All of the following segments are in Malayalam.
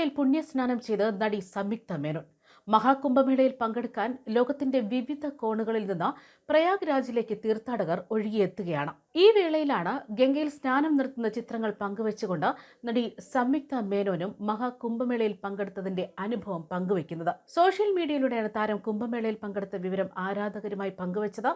കുംഭമേളയിൽ പുണ്യസ്നാനം ചെയ്ത് നടി സംയുക്ത മേനോൻ. മഹാകുംഭമേളയിൽ പങ്കെടുക്കാൻ ലോകത്തിന്റെ വിവിധ കോണുകളിൽ നിന്ന് പ്രയാഗ് രാജിലേക്ക് തീർത്ഥാടകർ ഒഴുകിയെത്തുകയാണ്. ഈ വേളയിലാണ് ഗംഗയിൽ സ്നാനം നിർത്തുന്ന ചിത്രങ്ങൾ പങ്കുവെച്ചുകൊണ്ട് നടി സംയുക്ത മേനോനും മഹാകുംഭമേളയിൽ പങ്കെടുത്തതിന്റെ അനുഭവം പങ്കുവെക്കുന്നത് സോഷ്യൽ മീഡിയയിലൂടെയാണ് താരം കുംഭമേളയിൽ പങ്കെടുത്ത വിവരം ആരാധകരുമായി പങ്കുവച്ചത്.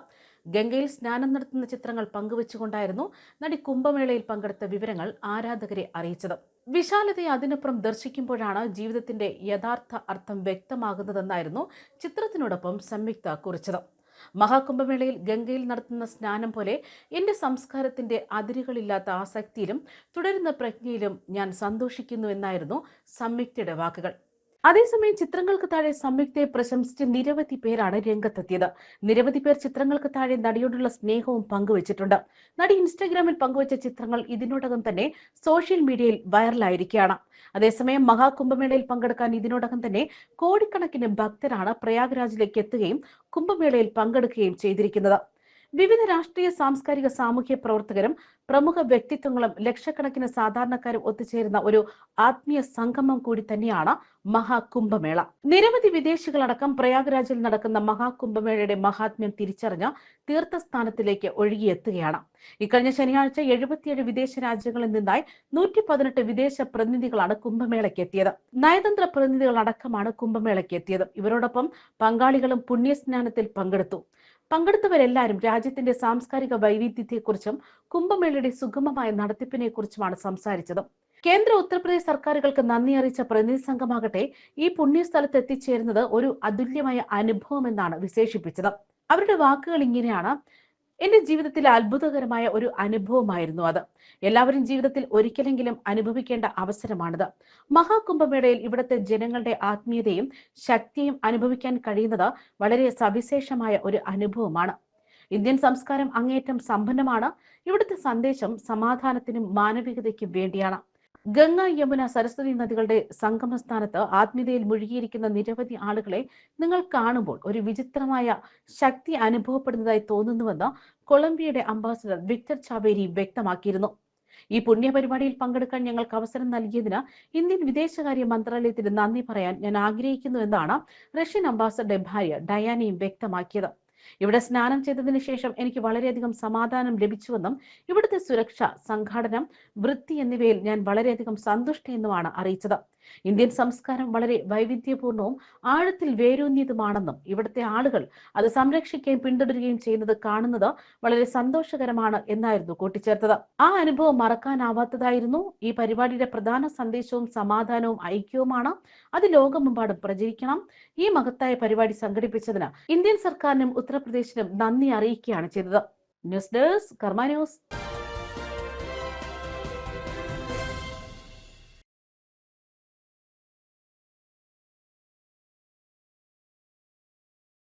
ഗംഗയിൽ സ്നാനം നടത്തുന്ന ചിത്രങ്ങൾ പങ്കുവെച്ചുകൊണ്ടായിരുന്നു നടി കുംഭമേളയിൽ പങ്കെടുത്ത വിവരങ്ങൾ ആരാധകരെ അറിയിച്ചത്. വിശാലതയെ അതിനപ്പുറം ദർശിക്കുമ്പോഴാണ് ജീവിതത്തിന്റെ യഥാർത്ഥ അർത്ഥം വ്യക്തമാകുന്നതെന്നായിരുന്നു ചിത്രത്തിനോടൊപ്പം സംയുക്ത കുറിച്ചത്. മഹാകുംഭമേളയിൽ ഗംഗയിൽ നടത്തുന്ന സ്നാനം പോലെ എന്റെ സംസ്കാരത്തിന്റെ അതിരുകളില്ലാത്ത ആസക്തിയിലും തുടരുന്ന പ്രജ്ഞയിലും ഞാൻ സന്തോഷിക്കുന്നു എന്നായിരുന്നു സംയുക്തയുടെ വാക്കുകൾ. അതേസമയം ചിത്രങ്ങൾക്ക് താഴെ സംയുക്തയെ പ്രശംസിച്ച് നിരവധി പേരാണ് രംഗത്തെത്തിയത്. നിരവധി പേർ ചിത്രങ്ങൾക്ക് താഴെ നടിയോടുള്ള സ്നേഹവും പങ്കുവച്ചിട്ടുണ്ട്. നടി ഇൻസ്റ്റാഗ്രാമിൽ പങ്കുവച്ച ചിത്രങ്ങൾ ഇതിനോടകം തന്നെ സോഷ്യൽ മീഡിയയിൽ വൈറലായിരിക്കുകയാണ്. അതേസമയം മഹാകുംഭമേളയിൽ പങ്കെടുക്കാൻ ഇതിനോടകം തന്നെ കോടിക്കണക്കിന് ഭക്തരാണ് പ്രയാഗ്രാജിലേക്ക് എത്തുകയും കുംഭമേളയിൽ പങ്കെടുക്കുകയും ചെയ്തിരിക്കുന്നത്. വിവിധ രാഷ്ട്രീയ സാംസ്കാരിക സാമൂഹ്യ പ്രവർത്തകരും പ്രമുഖ വ്യക്തിത്വങ്ങളും ലക്ഷക്കണക്കിന് സാധാരണക്കാരും ഒത്തുചേരുന്ന ഒരു ആത്മീയ സംഗമം കൂടി തന്നെയാണ് മഹാകുംഭമേള. നിരവധി വിദേശികളടക്കം പ്രയാഗ്രാജിൽ നടക്കുന്ന മഹാകുംഭമേളയുടെ മഹാത്മ്യം തിരിച്ചറിഞ്ഞ തീർത്ഥസ്ഥാനത്തിലേക്ക് ഒഴുകിയെത്തുകയാണ്. ഇക്കഴിഞ്ഞ ശനിയാഴ്ച എഴുപത്തിയേഴ് വിദേശ രാജ്യങ്ങളിൽ നിന്നായി നൂറ്റി പതിനെട്ട് വിദേശ പ്രതിനിധികളാണ് കുംഭമേളയ്ക്ക് എത്തിയത്. നയതന്ത്ര പ്രതിനിധികൾ അടക്കമാണ് കുംഭമേളയ്ക്ക് എത്തിയത്. ഇവരോടൊപ്പം പങ്കാളികളും പുണ്യസ്നാനത്തിൽ പങ്കെടുത്തു. പങ്കെടുത്തവരെല്ലാവരും രാജ്യത്തിന്റെ സാംസ്കാരിക വൈവിധ്യത്തെക്കുറിച്ചും കുംഭമേളയുടെ സുഗമമായ നടത്തിപ്പിനെക്കുറിച്ചുമാണ് സംസാരിച്ചത്. കേന്ദ്ര ഉത്തർപ്രദേശ് സർക്കാരുകൾക്ക് നന്ദി അറിയിച്ച പ്രതിനിധി സംഘമാകട്ടെ ഈ പുണ്യസ്ഥലത്ത് എത്തിച്ചേരുന്നത് ഒരു അതുല്യമായ അനുഭവം എന്നാണ് വിശേഷിപ്പിച്ചത്. അവരുടെ വാക്കുകൾ ഇങ്ങനെയാണ്. എന്റെ ജീവിതത്തിൽ അത്ഭുതകരമായ ഒരു അനുഭവമായിരുന്നു അത്. എല്ലാവരും ജീവിതത്തിൽ ഒരിക്കലെങ്കിലും അനുഭവിക്കേണ്ട അവസരമാണിത്. മഹാകുംഭമേളയിൽ ഇവിടുത്തെ ജനങ്ങളുടെ ആത്മീയതയും ശക്തിയും അനുഭവിക്കാൻ കഴിയുന്നത് വളരെ സവിശേഷമായ ഒരു അനുഭവമാണ്. ഇന്ത്യൻ സംസ്കാരം അങ്ങേറ്റം സമ്പന്നമാണ്. ഇവിടുത്തെ സന്ദേശം സമാധാനത്തിനും മാനവികതയ്ക്കും വേണ്ടിയാണ്. ഗംഗ യമുന സരസ്വതി നദികളുടെ സംഗമസ്ഥാനത്ത് ആത്മീയതയിൽ മുഴുകിയിരിക്കുന്ന നിരവധി ആളുകളെ നിങ്ങൾ കാണുമ്പോൾ ഒരു വിചിത്രമായ ശക്തി അനുഭവപ്പെടുന്നതായി തോന്നുന്നുവെന്ന് കൊളംബിയയുടെ അംബാസഡർ വിക്ടർ ചാവേരി വ്യക്തമാക്കിയിരുന്നു. ഈ പുണ്യ പരിപാടിയിൽ പങ്കെടുക്കാൻ ഞങ്ങൾക്ക് അവസരം നൽകിയതിന് ഇന്ത്യൻ വിദേശകാര്യ മന്ത്രാലയത്തിന് നന്ദി പറയാൻ ഞാൻ ആഗ്രഹിക്കുന്നു എന്നാണ് റഷ്യൻ അംബാസഡറുടെ ഭാര്യ ഡയാനയും വ്യക്തമാക്കിയത്. ഇവിടെ സ്നാനം ചെയ്തതിനു ശേഷം എനിക്ക് വളരെയധികം സമാധാനം ലഭിച്ചുവെന്നും ഇവിടുത്തെ സുരക്ഷ സംഘാടനം വൃത്തി എന്നിവയിൽ ഞാൻ വളരെയധികം സന്തുഷ്ടയെന്നുമാണ് അറിയിച്ചത്. ഇന്ത്യൻ സംസ്കാരം വളരെ വൈവിധ്യപൂർണവും ആഴത്തിൽ വേരൂന്നിയതുമാണെന്നും ഇവിടുത്തെ ആളുകൾ അത് സംരക്ഷിക്കുകയും പിന്തുടരുകയും ചെയ്യുന്നത് കാണുന്നത് വളരെ സന്തോഷകരമാണ് എന്നായിരുന്നു കൂട്ടിച്ചേർത്തത്. ആ അനുഭവം മറക്കാനാവാത്തതായിരുന്നു ഈ പരിപാടിയുടെ പ്രധാന സന്ദേശവും സമാധാനവും ഐക്യവുമാണ് അത് ലോകമെമ്പാടും പ്രചരിക്കണം. ഈ മഹത്തായ പരിപാടി സംഘടിപ്പിച്ചതിന് ഇന്ത്യൻ സർക്കാരിനും ഉത്തർപ്രദേശിനും നന്ദി അറിയിക്കുകയാണ് ചെയ്തത്. News desk Karma news.